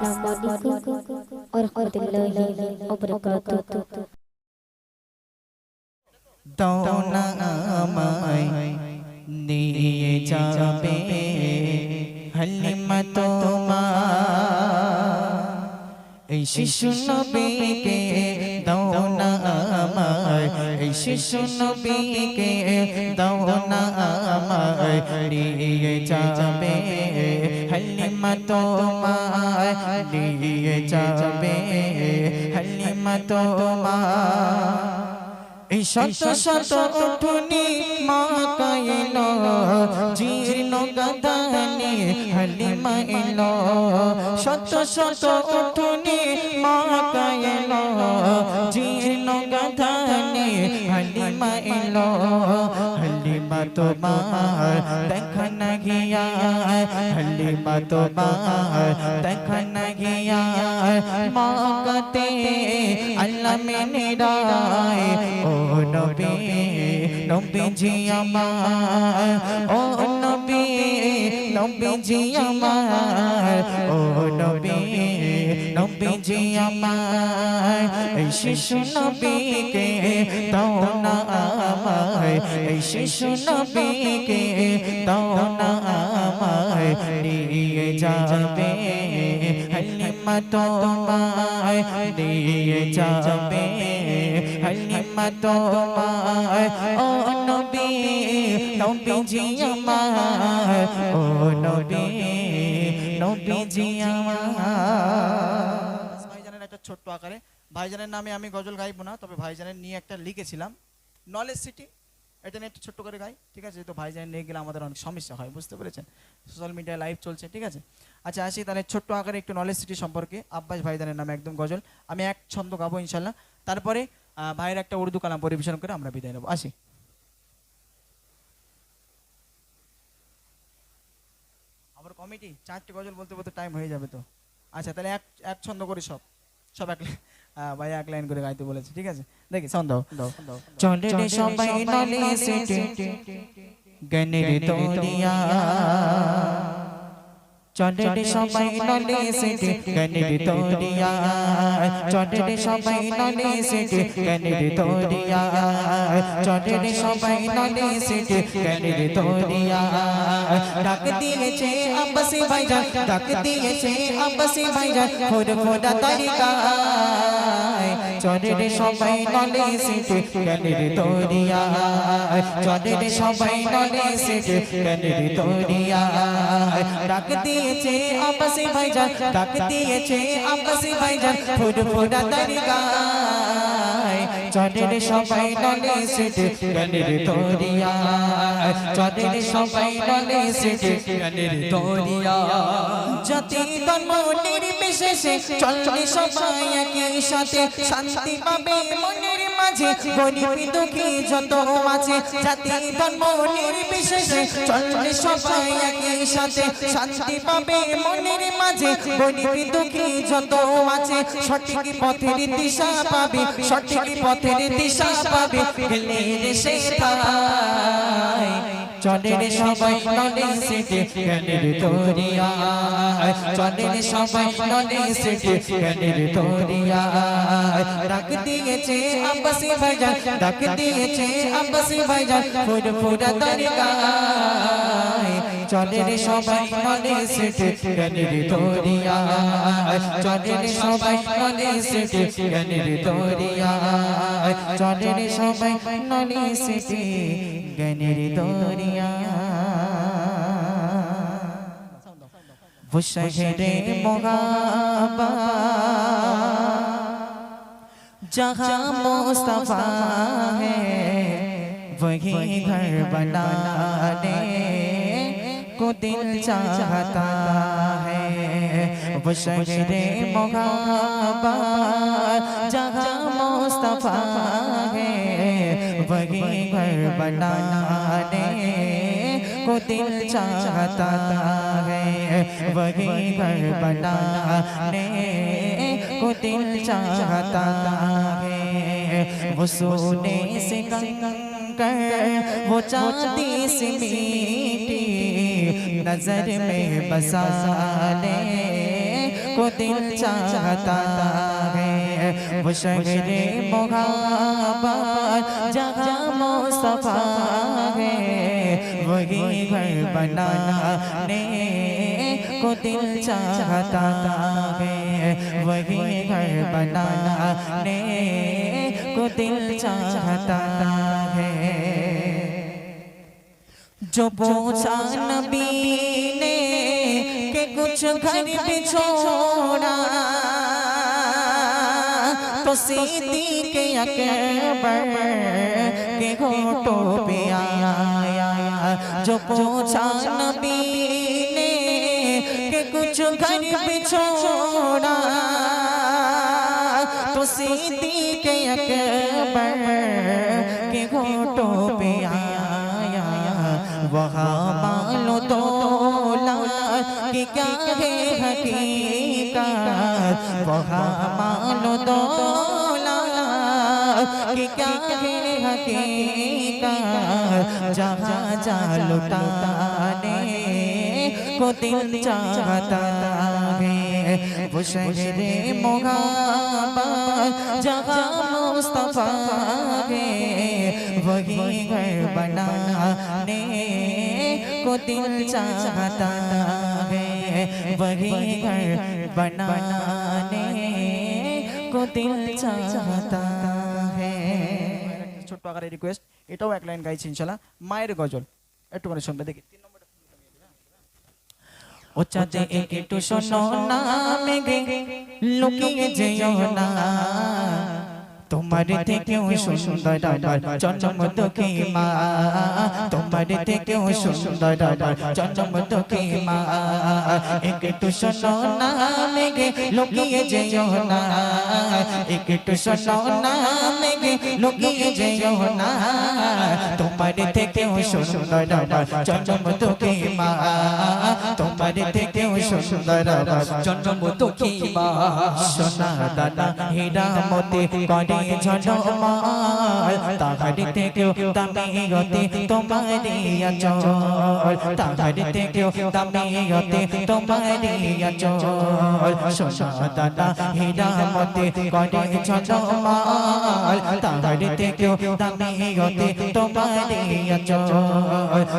السلام عليكم ورحمة الله وبركاته দৌনা আমায় শিশু নবীকে দৌনা আমায় এই শিশু নবীকে দৌনা আমায় নিয়ে যাবে হালিমা তোমার নিয়ে যাবে হালিমা তোমার এই শত শত উঠুনি মা কাইল জীর্ণ গদানি হালিমা এল। শত শত উঠুনি মা কাইল জীর্ণ গদানি হালিমা এল। হালিমা তোমার দেখা না গিয়া। হালিমা তোমার দেখা গিয়া মা কাতে আল্লাহ মেনে রায় ও নবী নবী জি আমার, ও নবী নবী জি আমার, ও নবী জি এই শিশু নবীকে দাও না এই শিশু নবীকে দাও না আমায়, নিয়ে যাবে তোমায় নিয়ে যাবে ভাইজানের একটা ছোট্ট আকারে। ভাইজানের নামে আমি গজল গাইবো না, তবে ভাইজানের নিয়ে একটা লিখেছিলাম। Knowledge city. এটা নিয়ে একটু ছোট্ট করে গাই, ঠিক আছে? তো ভাইজান নিয়ে গেলে আমাদের অনেক সমস্যা হয়, বুঝতে পেরেছেন? সোশ্যাল মিডিয়ায় লাইভ চলছে, ঠিক আছে? আচ্ছা আসি তাহলে ছোট্ট আকারে একটু নলেজ সিটি সম্পর্কে, আব্বাস ভাইজানের নামে একদম গজল। আমি এক ছন্দ গাবো, ইনশাল্লাহ। তারপরে ভাইয়ের একটা উর্দু কালাম পরিবেশন করে আমরা বিদায় নেব। আসি। আবার কমিটি চারটে গজল বলতে বলতে টাইম হয়ে যাবে তো। আচ্ছা তাহলে এক এক ছন্দ করে সব। সব এক ভাই এক লাইন করে গাইতে বলেছে ঠিক আছে? দেখি দাও চলে রে সবাই নলে সেটে গনের তোরিয়া চলে রে সবাই নলে সেটে গনের তোরিয়া। চলে রে সবাই নলে সেটে গনের তোরিয়া। চলে রে সবাই নলে সেটে গনের তোরিয়া। ডাক দিয়েছে আব্বাসি ভাইজান ডাক দিয়েছে আব্বাসি ভাইজান ফোর ফোরা তারিকায়। চলে রে সবাই নলে সিটে গনের তোরিয়া চলে রে সবাই নলে সিটে গনের তোরিয়া ডাক দিয়েছে আপসি ভাইজান, ডাক দিয়েছে আপসি ভাইজান ফুর ফুরা তারিকায় চলে রে সবাই নলে সেটে গানের তোরিয়া। চলে রে সবাই নলে সেটে গানের তোরিয়া। জাতি ধর্ম নির্বিশেষে চলে সবাই একই সাথে, শান্তি পাবে মনের মাঝে গরিব দুঃখী যত আছে জাতি ধর্ম নির্বিশেষে চলে সবাই একই সাথে শান্তি পাবে মনের মাঝে। গরিব দুঃখী যত আছে সঠিক পথের দিশা পাবে সঠিক পথের দিশা পাবে গেলে দেশে সে ঠাই চলে রে সবাই নলে সেটে গেলের দরিয়া চলেন সবাই নলে সেটে গেলের দরিয়া ডাক দিয়েছে আব্বাসি ভাইজান ডাক দিয়েছে আব্বাসি ভাইজান ফুর ফুরা তরিকায় চলে রে সবাই নলে সেটে গেলের তোরিয়া চলে রে সবাই নলে সেটে গেলের তোরিয়া চলে রে সবাই নলে সেটে গেলের তোরিয়া वो शहर मोगाबा जहाँ मुस्तफा है वही घर बनाने को दिल चाहता है। वो शहर मोगाबा जहाँ मुस्तफ़ा है, वही घर बनाने को दिल चाहता है। वही घर बनाने को दिल चाहता है। वो सोने से कंकर, वो चांदी से मीठी नज़र में बसा ले को दिल चाहता है। वो शहर मोहब्बत जहाँ मुस्तफ़ा है, वही घर बनाने को दिल चाहता है। वही घर बनाने को दिल चाहता है। जो पूछा नबी ने कि कुछ घर पे छोड़ा। तो सीधी के अकबर के घोटों पे आया। जो पूछा नबी ने कि कुछ घर पे छोड़ा। तो सीधी के अकबर के घोटों पे आया। वहाँ मालो तोला कि क्या है हकीकत वहाँ मालो तोला कि क्या है हकीकत जहाँ जा लुटाने को दिल चाहता है वो शहर मोहब्बत जहाँ मुस्तफा है वही घर बनाने को दिल चाहता है वही घर बनाने को दिल चाहता है ছোট্ট আকারে রিকোয়েস্ট এটাও এক লাইন গাইছি ইনশাল্লাহ মায়ের গজল একটুখানি শুনবে দেখি তিন নম্বরটা ও চাঁদে একটু শোনো না মেঘে লুকিয়ে যেও না তোমার থেকেও সুন্দর আমার চন্দ্রমুখী মা। তোমার থেকেও সুন্দর আমার চন্দ্রমুখী মা। একটু শোনো না, মেঘে না। একটু শোনো না মেঘে লুকিয়ে যেও না তোমার থেকেও সুন্দর আমার চন্দ্রমুখী মা তোমার থেকেও সুন্দর আমার চন্দ্রমুখী মা সোনা দানা হীরা মতি করে ঝলমাল তাহার থেকেও দামি হতে তোমারি আচল তাহার থেকেও দামি হতে তোমারি আচল সোনা দানা হীরা মতি করে ঝলমাল তাহার থেকেও দামি গতি তোমারি আচল।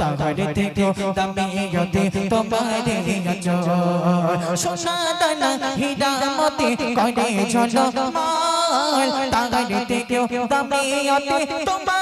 তাহার থেকেও দামি গতি তোমারি আচল। সোনা দানা হীরা মতি করে ঝলমাল তাহার থেকেও দামি গতি তোমারি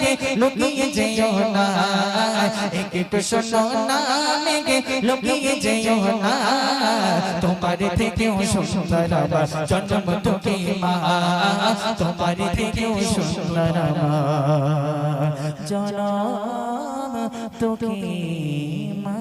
মেঘে লুকিয়ে যেও না। একটু শোনো না মেঘে, লুকিয়ে যেও না। তোমার থেকেও সুন্দর আবার চন্দ্রমুখী মা। তোমার থেকেও সুন্দর আমার জনম তোকে মা।